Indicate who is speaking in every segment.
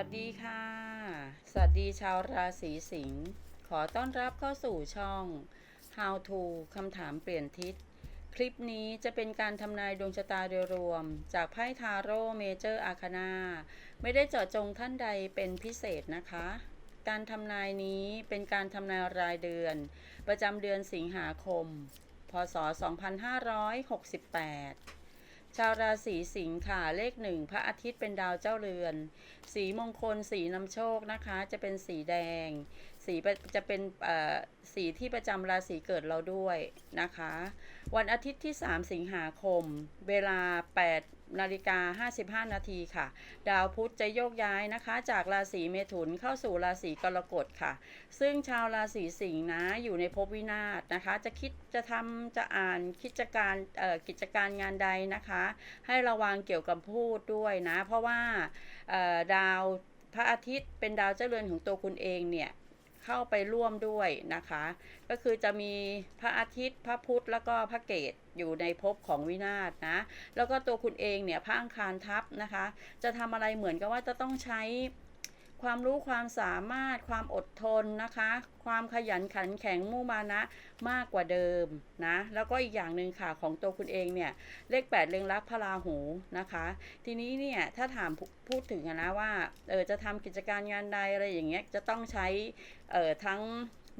Speaker 1: วัสดีค่ะ สวัสดีชาวราศีสิงห์ ขอต้อนรับเข้าสู่ช่อง How to คำถามเปลี่ยนทิศ คลิปนี้จะเป็นการทำนายดวงชะตาโดยรวม จากไพ่ทาโร่เมเจอร์อาคานาไม่ได้เจาะจงท่านใดเป็นพิเศษนะคะ การทำนายนี้เป็นการทำนายรายเดือน ประจำเดือนสิงหาคม พศ 2568 ชาวราศีสิงค์ค่ะเลขหนึ่งพระอาทิตย์เป็นดาวเจ้าเรือน สีมงคลสีนำโชคนะคะ จะเป็นสีแดง สีจะเป็นสีที่ประจำราศีเกิดเราด้วยนะคะ วันอาทิตย์ที่ 3 สิงหาคม เวลา8 นาฬิกา55 นาทีค่ะ ดาวพุธจะโยกย้ายนะคะ จากราศีเมถุนเข้าสู่ราศีกรกฎค่ะ ซึ่งชาวราศีสิงห์นะอยู่ในภพวินาศนะคะ จะคิดจะทำจะอ่านคิดจะการกิจการงานใดนะคะ ให้ระวังเกี่ยวกับพูดด้วยนะ เพราะว่าดาวพระอาทิตย์เป็นดาวเจ้าเรือนของตัวคุณเองเนี่ย เข้าไปร่วมด้วยนะคะ ก็คือจะมีพระอาทิตย์พระพุธแล้วก็พระเกตอยู่ในภพของวินาศนะ แล้วก็ตัวคุณเองเนี่ยพระอังคารทับนะคะ จะทำอะไรเหมือนกับว่าจะต้องใช้ ความรู้ความสามารถความอดทนนะคะ ความขยันขันแข็งมุ่มานะมากกว่าเดิมนะ แล้วก็อีกอย่างหนึ่งค่ะของตัวคุณเองเนี่ย เลข 8 เล็งรักพระราหูนะคะ ทีนี้เนี่ยถ้าถามพูพูดถึงนะว่าเออจะทำกิจการงานใดอะไรอย่างเงี้ยจะต้องใช้เออทั้ง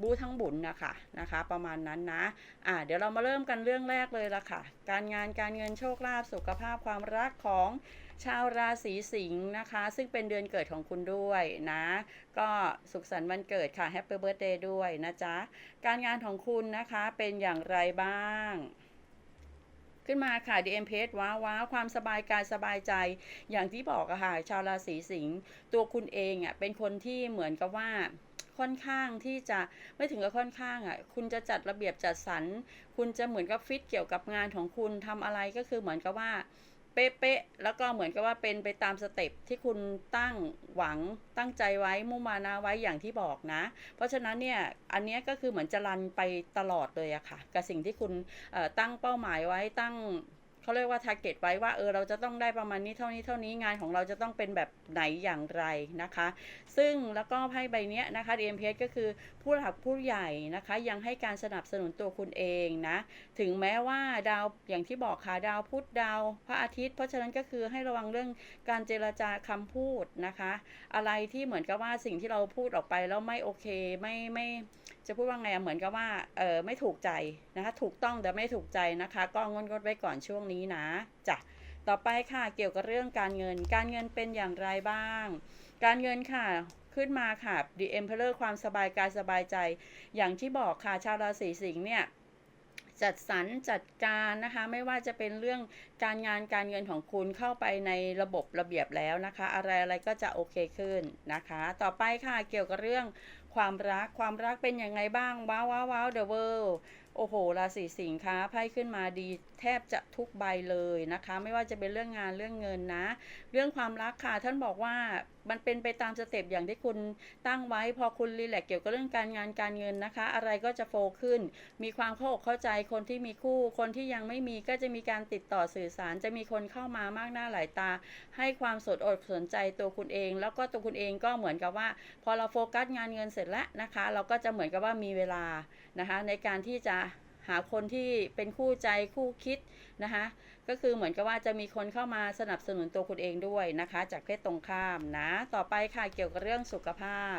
Speaker 1: บูทั้งบุญนะคะนะคะ ประมาณนั้นนะอ่าเดี๋ยวเรามาเริ่มกันเรื่องแรกเลยละค่ะ การงานการเงินโชคลาภสุขภาพความรักของชาวราศีสิงห์นะคะ ซึ่งเป็นเดือนเกิดของคุณด้วยนะ ก็สุขสันต์วันเกิดค่ะแฮปปี้เบิร์ a เดย์ด้วยนะจ๊ะ การงานของคุณนะคะเป็นอย่างไรบ้างขึ้นมาค่ะ DM p a g e ว้าวว้าวความสบายกายสบายใจ อย่างที่บอกอะค่ะ ชาวราศีสิงห์ตัวคุณเองอะเป็นคนที่เหมือนกับว่า ค่อนข้างที่จะไม่ถึงกับค่อนข้างอะคุณจะจัดระเบียบจัดสรรคุณจะเหมือนกับฟิตเกี่ยวกับงานของคุณทำอะไรก็คือเหมือนกับว่าเป๊ะๆแล้วก็เหมือนกับว่าเป็นไปตามสเต็ปที่คุณตั้งหวังตั้งใจไว้มุ่งมานะไว้อย่างที่บอกนะ เพราะฉะนั้นเนี่ยอันนี้ก็คือเหมือนจะรันไปตลอดเลยอะค่ะ กับสิ่งที่คุณตั้งเป้าหมายไว้ตั้ง เขาเรียกว่า t a r g e t ไว้ว่าเออเราจะต้องได้ประมาณนี้เท่านี้เท่านี้งานของเราจะต้องเป็นแบบไหนอย่างไรนะคะ ซึ่งแล้วก็ไพ่ใบเนี้ยนะคะ DMPS ก็คือผู้หลักผู้ใหญ่นะคะ ยังให้การสนับสนุนตัวคุณเองนะ ถึงแม้ว่าดาวอย่างที่บอกค่ะดาวพุธดาว พระอาทิตย์ เพราะฉะนั้นก็คือให้ระวังเรื่องการเจรจาคำพูดนะคะ อะไรที่เหมือนกับว่าสิ่งที่เราพูดออกไปแล้วไม่โอเคไม่ไม่จะพูดว่าไงเหมือนกับว่าเออไม่ถูกใจนะคะ ถูกต้องแต่ไม่ถูกใจนะคะ ก็งดงดไว้ก่อนช่วงนี้นี้นะจ้ะต่อไปค่ะเกี่ยวกับเรื่องการเงิน การเงินเป็นอย่างไรบ้าง การเงินค่ะขึ้นมาค่ะ The Emperor ความสบายกายสบายใจ อย่างที่บอกค่ะชาวราศีสิงห์เนี่ยจัดสรรจัดการนะคะ ไม่ว่าจะเป็นเรื่องการงานการเงินของคุณเข้าไปในระบบระเบียบแล้วนะคะ อะไรอะไรก็จะโอเคขึ้นนะคะ ต่อไปค่ะเกี่ยวกับเรื่องความรักความรักเป็นยังไงบ้างว้าวว้าวว้าวเดอะเวิลด์ โอ้โห ราศีสิงค์คะไพ่ขึ้นมาดีแทบจะทุกใบเลยนะคะ ไม่ว่าจะเป็นเรื่องงานเรื่องเงินนะ เรื่องความรักค่ะ ท่านบอกว่ามันเป็นไปตามสเต็ปอย่างที่คุณตั้งไว้ พอคุณรีแลกซ์เกี่ยวกับเรื่องการงานการเงินนะคะ อะไรก็จะโฟขึ้น มีความเข้าอกเข้าใจคนที่มีคู่ คนที่ยังไม่มีก็จะมีการติดต่อสื่อสาร จะมีคนเข้ามามากหน้าหลายตา ให้ความสนอกสนใจตัวคุณเอง แล้วก็ตัวคุณเองก็เหมือนกับว่า พอเราโฟกัสงานเงินเสร็จแล้วนะคะ เราก็จะเหมือนกับว่ามีเวลานะคะ ในการที่จะ หาคนที่เป็นคู่ใจคู่คิดนะคะ ก็คือเหมือนกับว่าจะมีคนเข้ามาสนับสนุนตัวคุณเองด้วยนะคะ จากเพศตรงข้ามนะ ต่อไปค่ะเกี่ยวกับเรื่องสุขภาพ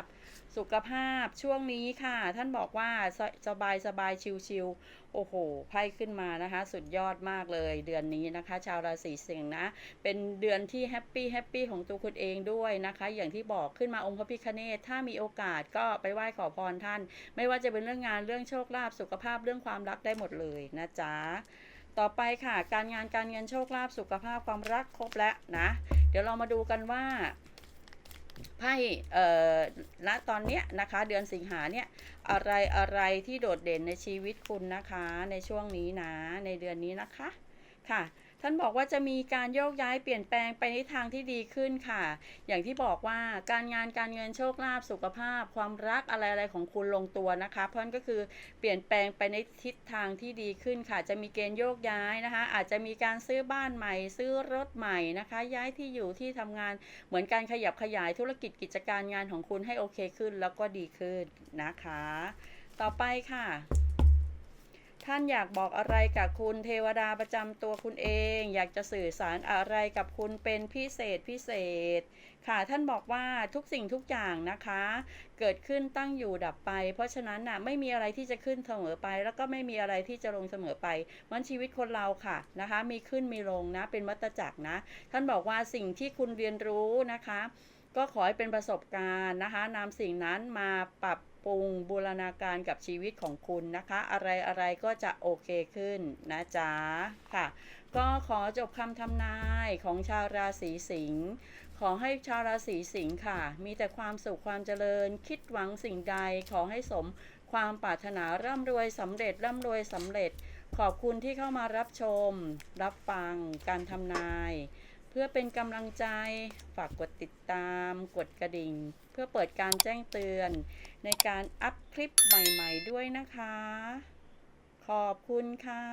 Speaker 1: สุขภาพช่วงนี้ค่ะ ท่านบอกว่าสสบายสบายชิวๆโอ้โหไพ่ขึ้นมานะคะ สุดยอดมากเลย เดือนนี้นะคะ ชาวราศีสิงห์นะ เป็นเดือนที่แฮปปี้แฮปปี้ของตัวคุณเองด้วยนะคะ อย่างที่บอกขึ้นมาองค์พระพิฆเนศถ้ามีโอกาสก็ไปไหว้ขอพรท่าน ไม่ว่าจะเป็นเรื่องงานเรื่องโชคลาภสุขภาพเรื่องความรักได้หมดเลยนะจ๊ะ ต่อไปค่ะ การงานการเงินโชคลาภสุขภาพความรักครบแล้วนะ เดี๋ยวเรามาดูกันว่าไพ่เอ่อณตอนเนี้ยนะคะ เดือนสิงหาเนี่ยอะไรอะไรที่โดดเด่นในชีวิตคุณนะคะ ในช่วงนี้นะในเดือนนี้นะคะค่ะ ท่านบอกว่าจะมีการโยกย้ายเปลี่ยนแปลงไปในทางที่ดีขึ้นค่ะ อย่างที่บอกว่าการงานการเงินโชคลาภสุขภาพ ความรักอะไรอะไรของคุณลงตัวนะคะเพราะนั่นก็คือเปลี่ยนแปลงไปในทิศทางที่ดีขึ้นค่ะ จะมีเกณฑ์โยกย้ายนะคะ อาจจะมีการซื้อบ้านใหม่ ซื้อรถใหม่นะคะ ย้ายที่อยู่ที่ทำงานเหมือนการขยับขยายธุรกิจกิจการงานของคุณให้โอเคขึ้นแล้วก็ดีขึ้นนะคะ ต่อไปค่ะ ท่านอยากบอกอะไรกับคุณเทวดาประจำตัวคุณเอง อยากจะสื่อสารอะไรกับคุณเป็นพิเศษพิเศษ ค่ะท่านบอกว่าทุกสิ่งทุกอย่างนะคะ เกิดขึ้นตั้งอยู่ดับไป เพราะฉะนั้นน่ะไม่มีอะไรที่จะขึ้นเสมอไป แล้วก็ไม่มีอะไรที่จะลงเสมอไปมันชีวิตคนเราค่ะนะคะ มีขึ้นมีลงนะเป็นวัฏจักรนะ ท่านบอกว่าสิ่งที่คุณเรียนรู้นะคะ ก็ขอให้เป็นประสบการณ์นะคะนำสิ่งนั้นมาปรับ ปรุงบูรณาการกับชีวิตของคุณนะคะ อะไรอะไรก็จะโอเคขึ้นนะจ๊ะค่ะ ก็ขอจบคำทำนายของชาวราศีสิงห์ขอให้ชาวราศีสิงห์ค่ะ มีแต่ความสุขความเจริญ คิดหวังสิ่งใด ขอให้สมความปรารถนาร่ำรวยสำเร็จร่ำรวยสำเร็จ ขอบคุณที่เข้ามารับชม รับฟัง การทำนาย พื่อเป็นกำลังใจฝากกดติดตาม กดกระดิ่ง เพื่อเปิดการแจ้งเตือน ในการอัพคลิปใหม่ ๆ ด้วยนะคะ ขอบคุณค่ะ